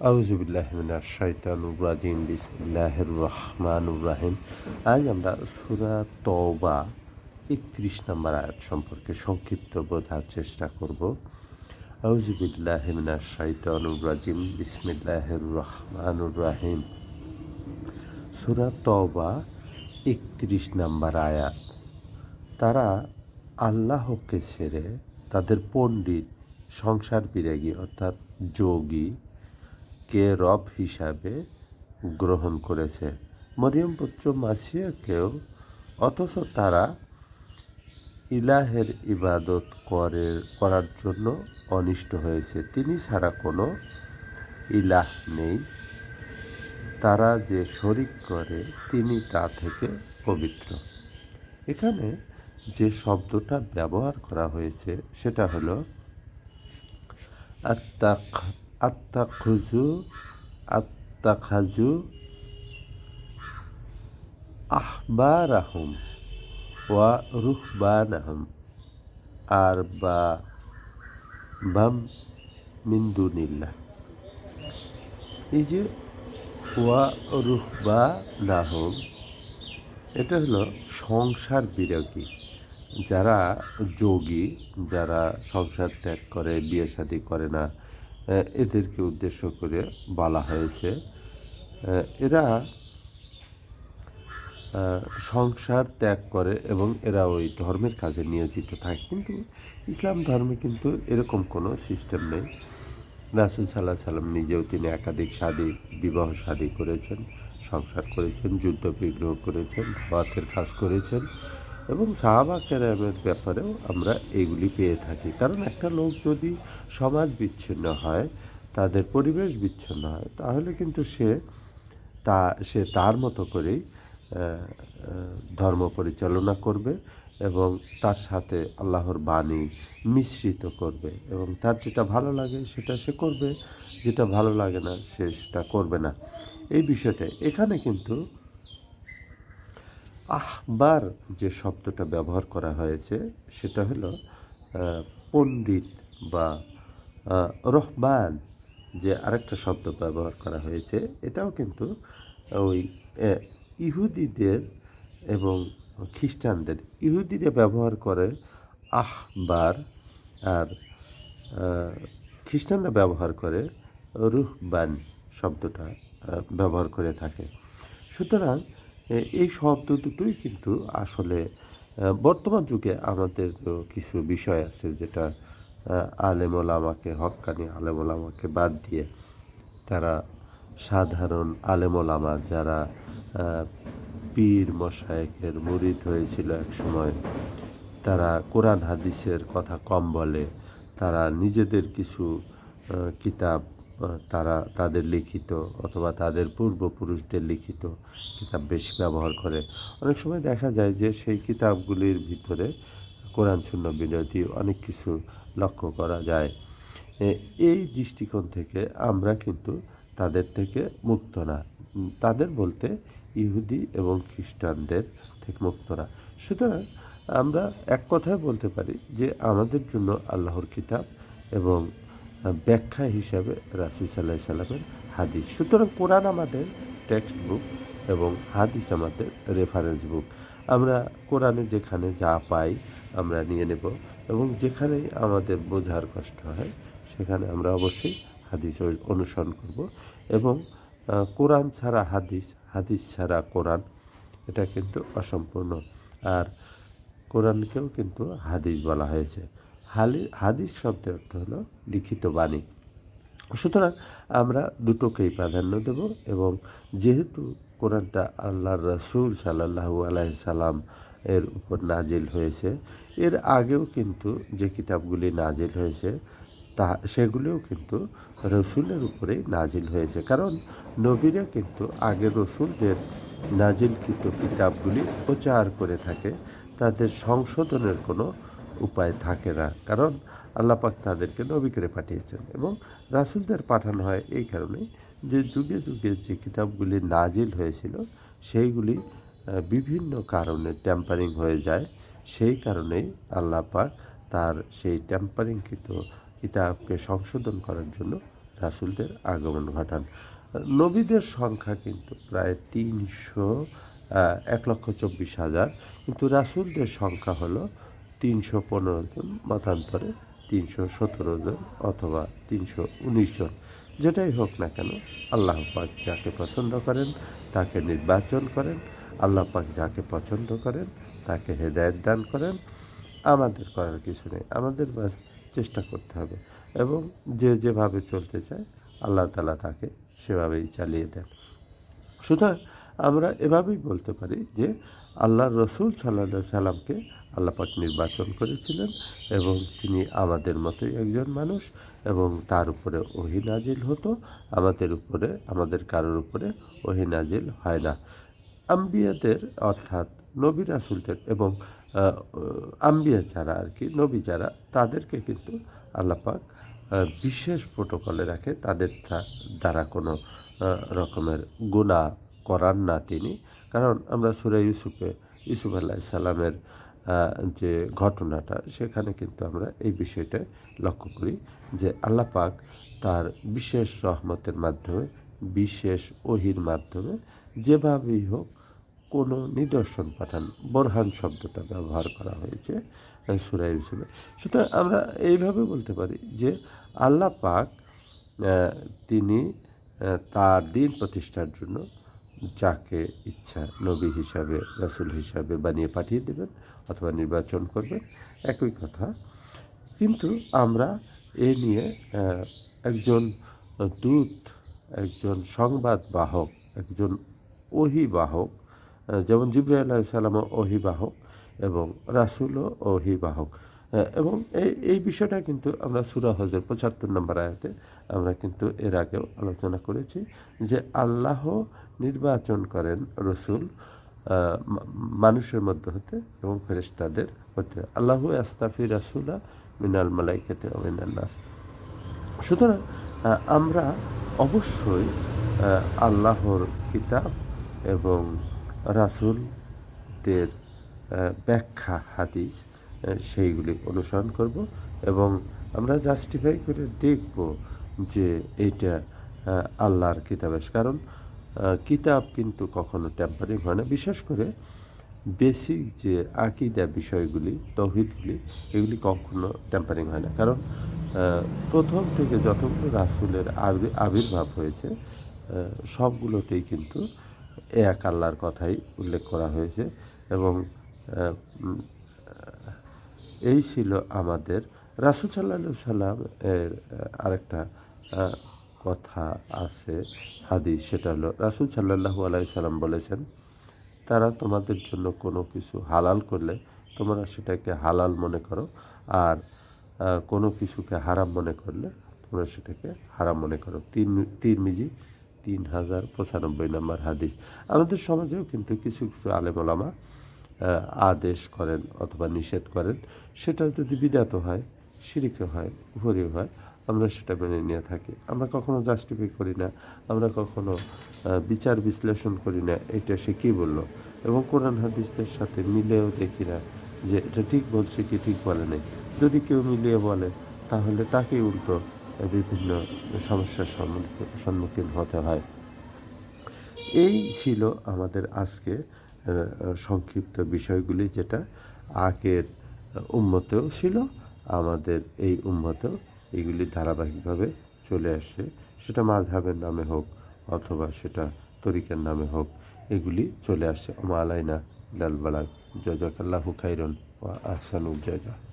আউজুবিল্লাহমিনার শৈতানুর রাজিম, বিসমিল্লাহির রহমানুর রাহিম। আজ আমরা সুরা তওবা একত্রিশ নম্বর আয়াত সম্পর্কে সংক্ষিপ্ত বোঝার চেষ্টা করব। আউজুবিল্লাহমিনার শৈতানুর রাজিম, বিসমিল্লাহির রহমানুর রাহিম। সুরা তওবা একত্রিশ নম্বর আয়াত। তারা আল্লাহকে ছেড়ে তাদের পণ্ডিত সংসার বিরাগী অর্থাৎ যোগী কে রব হিসাবে গ্রহণ করেছে। মরিয়ম পুত্র মাসিয়াকেও অথচ তারা ইলাহের ইবাদত করে, করার জন্য অনিষ্ট হয়েছে। তিনি ছাড়া কোনো ইলাহ নেই। তারা যে শরিক করে, তিনি তা থেকে পবিত্র। এখানে যে শব্দটা ব্যবহার করা হয়েছে, সেটা হলো আত্মাক আত্মাখুজু আত্মাখাজু আহবার আহম ওয়া রুহবান আহম আর বা বাম মিন্দুনিল্লা এই যে ওয়া রুহবা নাহম এটা হলো সংসার বিরোধী। যারা যোগী, যারা সংসার ত্যাগ করে, বিয়ে শাদী করে না এদেরকে উদ্দেশ্য করে বলা হয়েছে। এরা সংসার ত্যাগ করে এবং এরা ওই ধর্মের কাজে নিয়োজিত থাকে। কিন্তু ইসলাম ধর্মে কিন্তু এরকম কোনো সিস্টেম নেই। রাসুল সাল্লাহ সাল্লাম নিজেও তিনি একাধিক শাদী বিবাহ শাদী করেছেন, সংসার করেছেন, যুদ্ধ বিগ্রহ করেছেন ভাতের কাজ করেছেন। এবং সাহাবা কেরামের ব্যাপারেও আমরা এইগুলি পেয়ে থাকি। কারণ একটা লোক যদি সমাজ বিচ্ছিন্ন হয়, তাদের পরিবেশ বিচ্ছিন্ন হয়, তাহলে কিন্তু সে তা, সে তার মতো করেই ধর্ম পরিচালনা করবে এবং তার সাথে আল্লাহর বাণী মিশ্রিত করবে এবং তার যেটা ভালো লাগে সেটা সে করবে, যেটা ভালো লাগে না সে সেটা করবে না। এই বিষয়টা এখানে কিন্তু আহবার যে শব্দটা ব্যবহার করা হয়েছে, সেটা হলো পণ্ডিত বা রহমান যে আরেকটা শব্দ ব্যবহার করা হয়েছে, এটাও কিন্তু ওই ইহুদিদের এবং খ্রিস্টানদের, ইহুদিরা ব্যবহার করে আহবার আর খ্রিস্টানরা ব্যবহার করে রুহবান শব্দটা ব্যবহার করে থাকে। সুতরাং এই শব্দ দুটোই কিন্তু আসলে বর্তমান যুগে আমাদের কিছু বিষয় আছে যেটা আলেমল আমাকে হকানি আলেমল আমাকে বাদ দিয়ে তারা সাধারণ আলেমল আমা যারা পীর মশায়েকের মুরিদ হয়েছিল এক সময়, তারা কোরআন হাদিসের কথা কম বলে, তারা নিজেদের কিছু কিতাব তারা তাদের লিখিত অথবা তাদের পূর্বপুরুষদের লিখিত কিতাব বেশি ব্যবহার করে। অনেক সময় দেখা যায় যে সেই কিতাবগুলির ভিতরে কোরআন শূন্য বিরোধী অনেক কিছু লক্ষ্য করা যায়। এই দৃষ্টিকোণ থেকে আমরা কিন্তু তাদের থেকে মুক্ত না। তাদের বলতে ইহুদি এবং খ্রিস্টানদের থেকে মুক্ত না। সুতরাং আমরা এক কথায় বলতে পারি যে আমাদের জন্য আল্লাহর কিতাব এবং ব্যাখ্যা হিসাবে রাসুল সাল্লাহ সাল্লামের হাদিস। সুতরাং কোরআন আমাদের টেক্সট বুক এবং হাদিস আমাদের রেফারেন্স বুক। আমরা কোরআনে যেখানে যা পাই আমরা নিয়ে নেব এবং যেখানেই আমাদের বোঝার কষ্ট হয় সেখানে আমরা অবশ্যই হাদিস অনুসরণ করব এবং কোরআন ছাড়া হাদিস হাদিস ছাড়া কোরআন, এটা কিন্তু অসম্পূর্ণ। আর কোরআনকেও কিন্তু হাদিস বলা হয়েছে। হালি, হাদিস শব্দের অর্থ হলো লিখিত বাণী। সুতরাং আমরা দুটোকেই প্রাধান্য দেব এবং যেহেতু কোরআনটা আল্লাহর রসুল সাল্লাহু আলাই সাল্লাম এর উপর নাজিল হয়েছে, এর আগেও কিন্তু যে কিতাবগুলি নাজিল হয়েছে তা সেগুলিও কিন্তু রসুলের উপরেই নাজিল হয়েছে। কারণ নবীরা কিন্তু আগে রসুলদের নাজিলকৃত কিতাবগুলি প্রচার করে থাকে, তাদের সংশোধনের কোনো উপায় থাকে না। কারণ আল্লাপাক তাদেরকে নবী করে পাঠিয়েছেন এবং রাসুলদের পাঠানো হয় এই কারণেই যে যুগে যুগে যে কিতাবগুলি নাজিল হয়েছিল, সেইগুলি বিভিন্ন কারণে ট্যাম্পারিং হয়ে যায়। সেই কারণেই আল্লাপাক তার সেই ট্যাম্পারিংকৃত কিতাবকে সংশোধন করার জন্য রাসুলদের আগমন ঘটান। নবীদের সংখ্যা কিন্তু প্রায় তিনশো এক লক্ষ চব্বিশ হাজার। কিন্তু রাসুলদের সংখ্যা হলো তিনশো পনেরো জন, মতান্তরে তিনশো সতেরো জন অথবা তিনশো উনিশ জন। যেটাই হোক না কেন, আল্লাহ পাক যাকে পছন্দ করেন, তাকে নির্বাচন করেন, আল্লাহ পাক যাকে পছন্দ করেন, তাকে হেদায়ত দান করেন। আমাদের করার কিছু নেই, আমাদের বাস চেষ্টা করতে হবে এবং যে যেভাবে চলতে চায়, আল্লাহ তালা তাকে সেভাবেই চালিয়ে দেন। সুতরাং আমরা এভাবেই বলতে পারি যে আল্লাহ রসুল সাল্লাহ সাল্লামকে আল্লাপাক নির্বাচন করেছিলেন এবং তিনি আমাদের মতোই একজন মানুষ এবং তার উপরে ওহি নাজিল হতো। আমাদের উপরে আমাদের কারোর উপরে ওহি নাজিল হয় না। আম্বিয়াদের অর্থাৎ নবী রাসুলদের এবং আম্বিয়া যারা আর কি নবী যারা তাদেরকে কিন্তু আল্লাপাক বিশেষ প্রোটোকলে রাখে। তাদের দ্বারা কোনো রকমের গুণা করার না তিনি। কারণ আমরা সুরা ইউসুফে ইউসুফ আল্লাহ সাল্লামের আহ, যে ঘটনাটা, সেখানে কিন্তু আমরা এই বিষয়টা লক্ষ্য করি যে আল্লাহ পাক তার বিশেষ রহমতের মাধ্যমে, বিশেষ ওহির মাধ্যমে যেভাবেই হোক কোনো নিদর্শন পাঠান, বোরহান শব্দটা ব্যবহার করা হয়েছে সুরাই হিসেবে সুতরাং আমরা এইভাবে বলতে পারি যে আল্লাহ পাক তিনি তার দিন প্রতিষ্ঠার জন্য যাকে ইচ্ছা নবী হিসাবে, রাসূল হিসাবে বানিয়ে পাঠিয়ে দেবেন অথবা নির্বাচন করবেন, একই কথা। কিন্তু আমরা এ নিয়ে একজন দূত, একজন সংবাদ বাহক, একজন অহিবাহক যেমন জিব্রাহ আলাইসাল্লামও অহিবাহক এবং রাসুলও অহিবাহক এবং এই এই বিষয়টা কিন্তু আমরা সুরা হজের পঁচাত্তর নম্বর আয়াতে আমরা কিন্তু এর আগেও আলোচনা করেছি যে আল্লাহ নির্বাচন করেন রসুল মানুষের মধ্যে হতে এবং ফেরেশতাদের হতে আল্লাহ আস্তাফি রাসুলা মিনাল মালাইকেতে অমিনাল্লাহ সুতরাং আমরা অবশ্যই আল্লাহর কিতাব এবং রাসুলদের ব্যাখ্যা হাদিস সেইগুলি অনুসরণ করব এবং আমরা জাস্টিফাই করে দেখব যে আহ, আল্লাহর কিতাবের কারণ কিতাব কিন্তু কখনো ট্যাম্পারিং হয় না। বিশেষ করে বেসিক যে আকিদা বিষয়গুলি, তহিদগুলি, এগুলি কখনো ট্যাম্পারিং হয় না। কারণ প্রথম থেকে যতগুলো রাসুলের আবির- আবির্ভাব হয়েছে সবগুলোতেই কিন্তু এক আল্লাহর কথাই উল্লেখ করা হয়েছে এবং এই ছিল আমাদের রাসুল সাল্লাহ সাল্লাম এর আরেকটা কথা আছে, হাদিস, সেটা হলো, রাসুল সাল্লাহু আলাই সাল্লাম বলেছেন, তারা তোমাদের জন্য কোনো কিছু হালাল করলে তোমরা সেটাকে হালাল মনে করো, আর কোনো কিছুকে হারাম মনে করলে তোমরা সেটাকে হারাম মনে করো। তিন তিন মিজি তিন হাজার পঁচানব্বই নম্বর হাদিস। আমাদের সমাজেও কিন্তু কিছু কিছু আলেমলামা আদেশ করেন অথবা নিষেধ করেন, সেটা যদি বিদাত হয় সিরিকে হয় ভরি হয় আমরা সেটা মেনে নিয়ে থাকি। আমরা কখনো জাস্টিফাই করি না, আমরা কখনো বিচার বিশ্লেষণ করি না, এটা সে কী বলল? এবং কোরআন হাদিসদের সাথে মিলেও দেখি না যে এটা ঠিক বলছে কি ঠিক বলে নেই। যদি কেউ মিলিয়ে বলে, তাহলে তাকেই উল্টো বিভিন্ন সমস্যার সম্মুখীন সম্মুখীন হতে হয়। এই ছিল আমাদের আজকে সংক্ষিপ্ত বিষয়গুলি যেটা আগের উন্মতেও ছিল, আমাদের এই উন্মতেও এগুলি ধারাবাহিকভাবে চলে আসছে। সেটা মাঝহাবের নামে হোক অথবা সেটা তরিকার নামে হোক, এগুলি চলে আসছে। মালাইনা আলাইনা লাল বালাক জজাকাল্লাহু খাইরন ও আহসানুল জজা